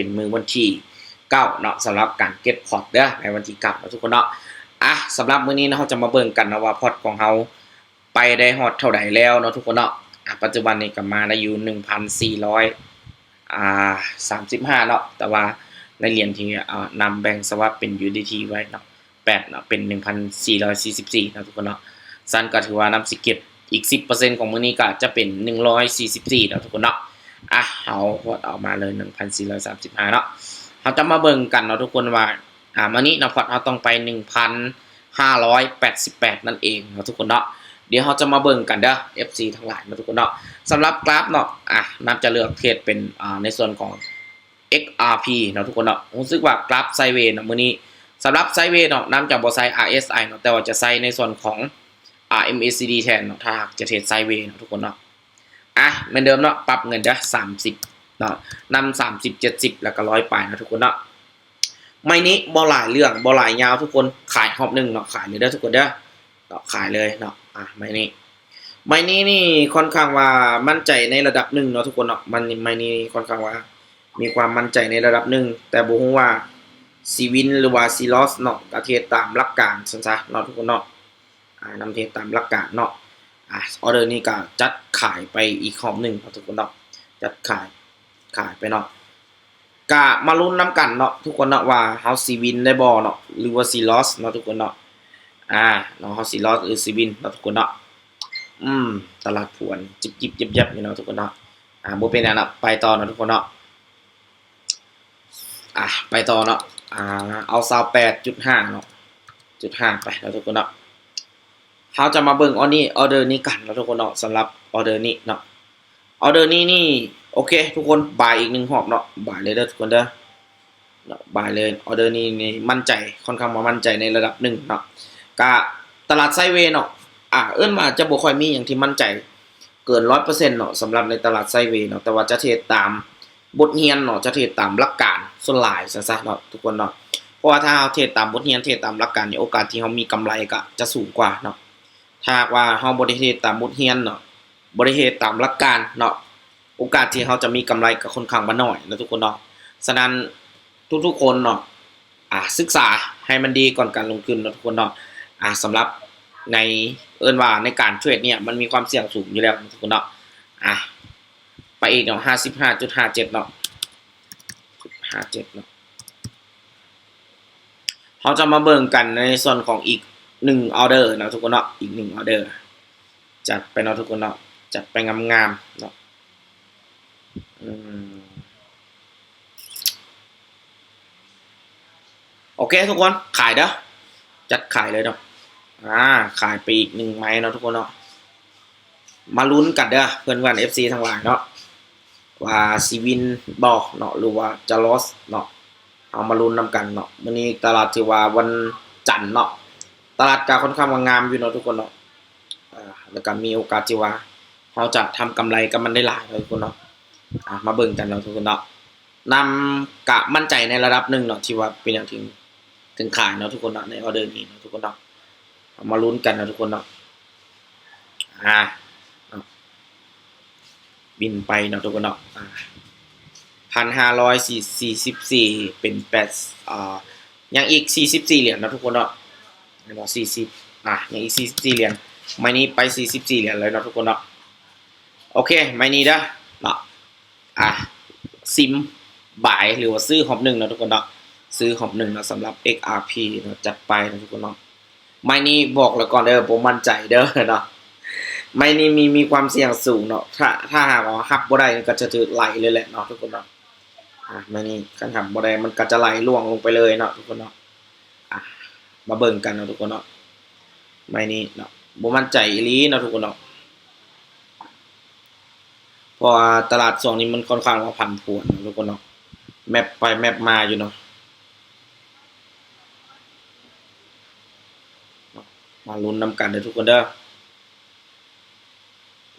เป็นมือวันที่เก้าเนาะสำหรับการเก็บพอร์ตเด้อในวันที่เก้าเนะทุกคนเนาะอะสำหรับมื้อนี้เนะเราจะมาเบิ่งกันนะว่าพอร์ตของเราไปได้ฮอดเท่าใดแล้วเนาะทุกคนเนาะอะปัจจุบันนี้ก็มาได้อยู่1,400อ่า35เนาะแต่ว่าในเหรียญที่อ่านำแบ่งสวัสดเป็น UDT ไว้เนาะ8เนาะเป็น1,444เนาะทุกคนเนาะซันก็ถือว่านำสิเก็บอีก 10%ของมื้อนี้ก็จะเป็น 144เนาะทุกคนเนาะ อะเอาพอดออกมาเลย1,435เนาะเราจะมาเบิ่งกันเนาะทุกคนว่าอ่ามื้อนี้เนาะพอดเราต้องไป 1,588 นั่นเองเนาะทุกคนเนาะเดี๋ยวเราจะมาเบิ่งกันเด้อ FC ทั้งหลายเนาะทุกคนเนาะสำหรับกราฟเนาะอะนับจะเลือกเทรดเป็นอ่าในส่วนของ XRP เนาะทุกคนเนาะรู้สึกว่ากราฟไซเวย์เนาะมื้อนี้สำหรับไซเวย์เนาะน้ำจะบ่ใส่ RSI เนาะแต่ว่าจะใส่ในส่วนของ RMACD แทนเนาะถ้าหากจะเทรดไซเวย์เนาะทุกคนเนาะ อะเหมือนเดิมเนาะปรับเงินจะสามสิบเนาะนำสามสิบเจ็ดสิบแล้วก็ร้อยไปนะทุกคนเนาะไม่นี้บ่หลายเรื่องบ่หลายยาวทุกคนขายหอบหนึ่งเนาะขายเลยเด้อทุกคนเด้อเนาะขายเลยเนาะอะไม่นี้ไม่นี้นี่ค่อนข้างว่ามั่นใจในระดับหนึ่งเนาะทุกคนเนาะมันไม่นี้ค่อนข้างว่า มีความมั่นใจในระดับหนึ่งแต่บ่ฮู้ว่าซีวินหรือว่าซีลอสเนาะกระเทตามหลักการซั่นซะเนาะทุกคนเนาะอ่านำเทตามหลักการเนาะ อะออเดอร์นี้ก็จัดขายไปอีกหอมหนึ่งนะทุกคนเนาะจัดขายขายไปเนาะกะมาลุ้นน้ำกันเนาะทุกคนเนาะว่าเฮาซีวินได้บ่เนาะหรือว่าซีลอสเนาะทุกคนเนาะอ่าเนาะเฮาซีลอสหรือซีวินเนาะทุกคนเนาะอืมตลาดผวนจิบจิบยับยับอยู่เนาะทุกคนเนาะอ่าบ่เป็นอันเนาะไปต่อเนาะทุกคนเนาะอะไปต่อเนาะอ่าเอา28.5เนาะจุดห้าไปเนาะทุกคนเนาะ เขาจะมาเบิ่งออนี่ออเดอร์นี้กันแล้วทุกคนเนาะสำหรับออเดอร์นี้เนาะออเดอร์นี้นี่โอเค ทุกคนบายอีกหนึ่งหอบเนาะบายเลยเด้อทุกคนเด้อเนาะบายเลยออเดอร์นี้นี่มั่นใจค่อนข้างมามั่นใจในระดับหนึ่งเนาะกะตลาดไซเวย์เนาะอะเอิ้นมาจะบ่ค่อยมีอย่างที่มั่นใจเกินร้อยเปอร์เซ็นต์เนาะสำหรับในตลาดไซเวย์เนาะแต่ว่าจะเทรดตามบทเรียนเนาะจะเทรดตามหลักการส่วนหลายซะๆเนาะทุกคนเนาะเพราะว่าถ้าเราเทรดตามบทเรียนเทรดตามหลักการเนี่ยโอกาสที่เรามีกำไรก็จะสูงกว่าเนาะ ถ้าหากว่าเฮาบ่ได้เฮ็ดตามบทเรียนเนาะบ่ได้เฮ็ดตามหลักการเนาะโอกาสที่เฮาจะมีกำไรก็ค่อนข้างบ่น้อยนะทุกคนเนาะฉะนั้นทุกๆคนเนาะอ่าศึกษาให้มันดีก่อนการลงทุนนะทุกคนเนาะอ่าสำหรับในเอิ้นว่าในการเทรดเนี่ยมันมีความเสี่ยงสูงอยู่แล้วนะทุกคนเนาะอะไปอีกเนาะ55.57เนาะ57เนาะเราจะมาเบิ่งกันในส่วนของอีก หนึ่งออเดอร์นะทุกคนเนาะอีกหนึ่งออเดอร์จัดไปเนาะทุกคนเนาะจัดไปงามๆเนาะโอเคทุกคนขายเด้อจัดขายเลยเนาะอ่าขายไปอีกหนึ่งไม้เนาะทุกคนเนาะมาลุ้นกันเด้อเพื่อนวันเอฟซีทั้งหลายเนาะว่าซีวินบอกเนาะหรือว่าจะลอสเนาะเอามาลุ้นนำกันเนาะวันนี้ตลาดถือว่าวันจันทร์เนาะ ตลาดกาค่อนข้างว่างามอยู่เนาะทุกคนเนาะอ่าแล้วก็มีโอกาสที่ว่าเราจะทำกำไรกับมันได้หลายเลยทุกคนเนาะอ่ามาเบิ่งกันเนาะทุกคนเนาะนำกะมั่นใจในระดับหนึ่งเนาะที่ว่าเป็นอย่างถึงถึงขายเนาะทุกคนเนาะในออเดอร์นี้เนาะทุกคนเนาะมาลุ้นกันเนาะทุกคนเนาะอ่าบินไปเนาะทุกคนเนาะพันห้าร้อยสี่สี่สิบสี่เป็นแปดอ่ายังอีกสี่สิบสี่เหรียญเนาะทุกคนเนาะ เนาะสี่สิบอะอย่างอีกสี่สิบสี่เหรียญไม้นี้ไปสี่สิบสี่เหรียญเลยเนาะทุกคนเนาะโอเคไม้นี้เด้อเนาะอะซิมบ่ายหรือว่าซื้อหอบหนึ่งเนาะทุกคนเนาะซื้อหอบหนึ่งเนาะสำหรับ XRP เนาะจัดไปเนาะทุกคนเนาะไม้นี้บอกแล้วก่อนเด้อผมมั่นใจเด้อเนาะไม้นี้มีมีความเสี่ยงสูงเนาะถ้าถ้าหากว่าหักบ่ได้ก็จะถือไหลเลยแหละเนาะทุกคนเนาะอะไม้นี้คันหักบ่ได้มันก็จะไหลล่วงลงไปเลยเนาะทุกคนเนาะ มาเบิ่งกันเนาะทุกคนเนาะไม่นี่เนาะบ่มั่นใจอีหลีเนาะทุกคนเนาะเพราะว่าตลาดช่วงนี้มันค่อนข้างว่าผันผวนเนาะทุกคนเนาะแมปไปแมปมาอยู่เนาะมาลุ้นนำกันเด้อทุกคนเด้อ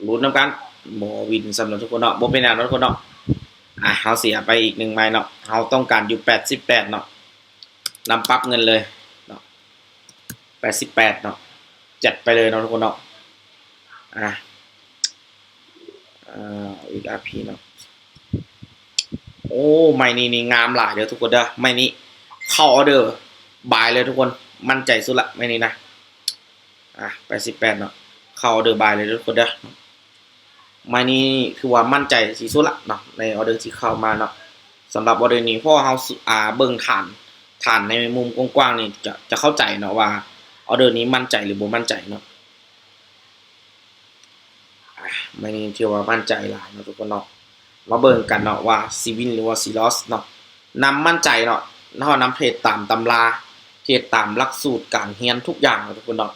ลุ้นนำกันบ่วินสำหรับทุกคนเนาะบ่เป็นหยังเนาะทุกคนเนาะอะเฮาเสียไปอีกหนึ่งไม้เนาะเฮาต้องการอยู่88เนาะนำปรับเงินเลย แปดสิบแปดเนาะจัดไปเลยเนาะทุกคนเนาะอะอ่าอีกอาพีเนาะโอ้ไม่นี่นี่งามหลายเด้อทุกคนเด้อไม่นี้เข้าออเดอร์บายเลยทุกคนมั่นใจสุดละไม่นี้นะอะแปดสิบแปดเนาะเข้าออเดอร์บายเลยทุกคนเด้อไม่นี้คือว่ามั่นใจสีสุดละเนาะในออเดอร์ที่เข้ามาเนาะสำหรับออเดอร์นี้เพราะว่าเราสิอ่าเบิ่งฐานฐานในมุมกว้างๆนี่จะจะเข้าใจเนาะว่า ออเดอร์นี้มั่นใจหรือบ่มั่นใจเนาะไม่นี้ที่ว่ามั่นใจหลายเนาะทุกคนเนาะมาเบิ่งกันเนาะว่าซีวินหรือว่าซีลอสเนาะนำมั่นใจเนาะเนาะนำเพจตามตำราเพจตามหลักสูตรการเรียนทุกอย่างเนาะทุกคนเนาะ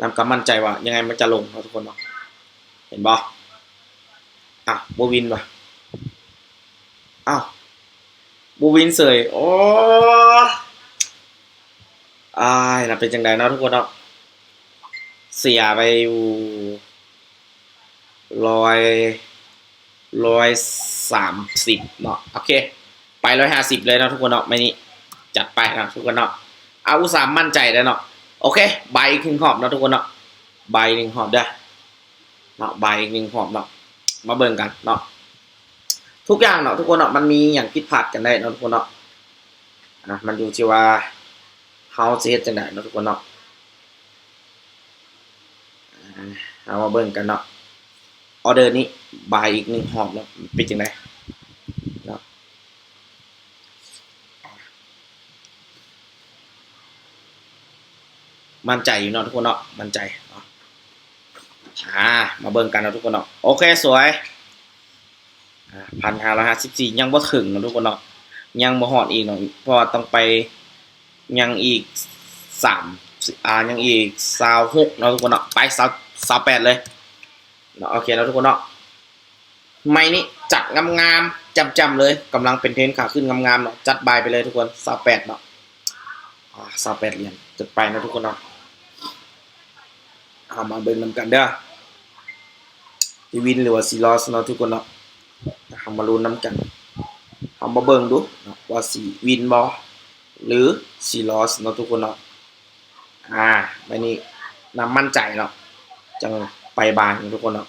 นำก็มั่นใจว่ายังไงมันจะลงเนาะทุกคนเนาะเห็นบ่อะบวินว่ะอ้าวบวินเสยโอ้ อายนะเป็นจังไดเนาะทุกคนเนาะเสียไปอยู่ร้อยร้อยสามสิบเนาะโอเค ไปร้อยห้าสิบเลยเนาะทุกคนเนาะไม่นี้จัดไปนะทุกคนเนาะเอาอุตสาห์มั่นใจแล้วเนาะโอเคใบอีกหนึ่งหอบเนาะทุกคนเนาะใบหนึ่งหอบเด้อเนาะใบอีกหนึ่งหอบเนาะมาเบิ่งกันเนาะทุกอย่างเนาะทุกคนเนาะมันมีอย่างผิดพลาดกันได้เนาะทุกคนเนาะอะมันอยู่ที่ว่า เฮาสิเฮ็ดจังไดเนาะทุกคนเนาะเอามาเบิ่งกันเนาะออเดอร์นี้บายอีกหนึ่งหอบแล้วเป็นจังไดเนาะมั่นใจอยู่เนาะทุกคนเนาะมั่นใจเนาะอ่ามาเบิ่งกันเนาะทุกคนเนาะโอเคสวยพันห้าร้อยห้าสิบสี่ยังบ่ถึงเนาะทุกคนเนาะยังบ่ฮอดอีกเนาะเพราะต้องไป ยังอีกสามอ่ายังอีกสาวหกเนาะทุกคนเนาะไปสาวสาวแปดเลยเนาะโอเคแล้วทุกคนเนาะไม่นี่จัดงามๆจำๆเลยกำลังเป็นเทรนด์ขาขึ้นงามๆเนาะจัดบายไปเลยทุกคนสาวแปดเนาะอ่าสาแปดเหรียญจัดไปนะทุกคนเนาะเอามาเบิ่งนำกันเด้อทีวินหรือว่าซีลอสเนาะทุกคนเนาะเอามาลุ้นน้ำกันเอามาเบิ่งดูว่าสีวินบอ หรือซีลอสเนาะทุกคนเนาะอ่าไม่นี่นำมั่นใจเนาะจังไปบานทุกคนเนาะ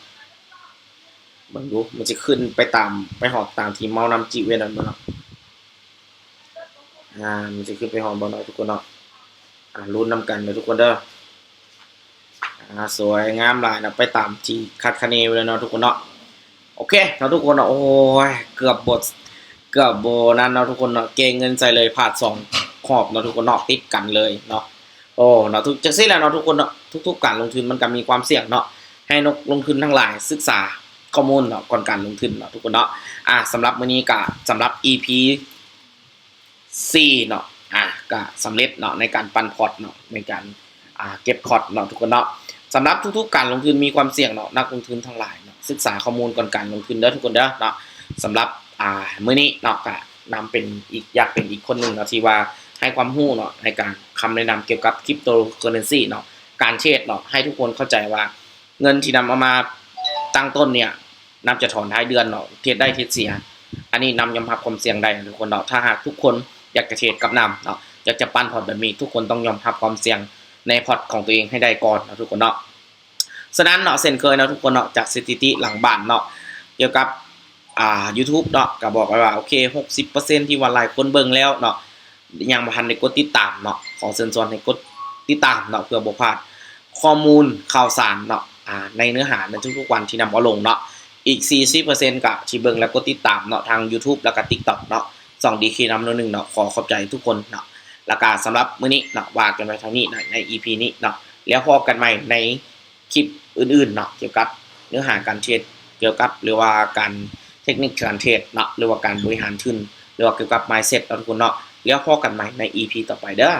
เบิ่งดูมันจะขึ้นไปตามไปหอบตามทีมเมานำจิเวนันบ่เนาะอ่ามันจะขึ้นไปหอบบ่เนาะทุกคนเนาะอ่าลุ้นนำกันเด้อทุกคนเด้ออ่าสวยงามหลายนะไปตามที่คาดคะเนไว้เลยเนาะทุกคนเนาะโอเคเนาะทุกคนเนาะโอ้ยเกือบบทเกือบโบนั้นเนาะทุกคนเนาะเกงเงินใส่เลยผ่านสอง ขอบเนาะทุกคนเนาะติดกันเลยเนาะโอ้เนาะทุกจะสิ้นแล้วเนาะทุกคนเนาะทุก ๆ การลงทุนมันก็มีความเสี่ยงเนาะให้นกลงทุนทั้งหลายศึกษาข้อมูลเนาะก่อนการลงทุนเนาะทุกคนเนาะอ่าสำหรับมื้อนี้ก็สำหรับ EP 4เนาะอ่าก็สำเร็จเนาะในการปันพอร์ตเนาะในการอ่าเก็บพอร์ตเนาะทุกคนเนาะสำหรับทุกๆการลงทุนมีความเสี่ยงเนาะนักลงทุนทั้งหลายเนาะศึกษาข้อมูลก่อนการลงทุนเด้อทุกคนเด้อเนาะสำหรับอ่ามื้อนี้เนาะก็นำเป็นอีกอยากเป็นอีกคนหนึ่งเนาะที่ว่า ให้ความรู้เนาะในการคำแนะนำเกี่ยวกับคริปโตเคอเรนซีเนาะการเทรดเนาะให้ทุกคนเข้าใจว่าเงินที่นำเอามาตั้งต้นเนี่ยนำจะถอนท้ายเดือนเนาะเทรดได้เทรดเสีย อันนี้นำยอมรับความเสี่ยงได้ทุกคนเนาะถ้าหากทุกคนอยากจะเทรดกับนำเนาะอยากจะปั้นพอร์ตแบบนี้ทุกคนต้องยอมรับความเสี่ยงในพอร์ตของตัวเองให้ได้ก่อนนะทุกคนเนาะฉะนั้นเนาะเซนเคยเนาะทุกคนเนาะจากสถิติหลังบ้านเนาะเกี่ยวกับอ่า YouTube เนาะก็บอกไว้ว่าโอเค 60%ที่ว่าหลายคนเบิ่งแล้วเนาะ ยังบ่ทันได้กดติดตามเนาะของเซนซอนให้กดติดตามเนาะเพื่อบ่พลาดข้อมูลข่าวสารเนาะอ่าในเนื้อหาในทุกๆวันที่นำเอาลงเนาะอีก 40%กับที่เบิ่งแล้วก็ติดตามเนาะทาง YouTube แล้วก็ TikTok เนาะสองดีคีนำหนึ่งเนาะขอขอบใจทุกคนเนาะแล้วก็สำหรับมื้อนี้เนาะว่ากันไว้เท่านี้นะใน EP นี้เนาะแล้วพบกันใหม่ในคลิปอื่นๆเนาะเกี่ยวกับเนื้อหาการเทรดเกี่ยวกับหรือว่าการเทคนิคการเทรดเนาะหรือว่าการบริหารทุนหรือว่าเกี่ยวกับ mindset เนาะทุกคนเนาะ แล้วพอกันใหม่ใน EP ต่อไปเด้อ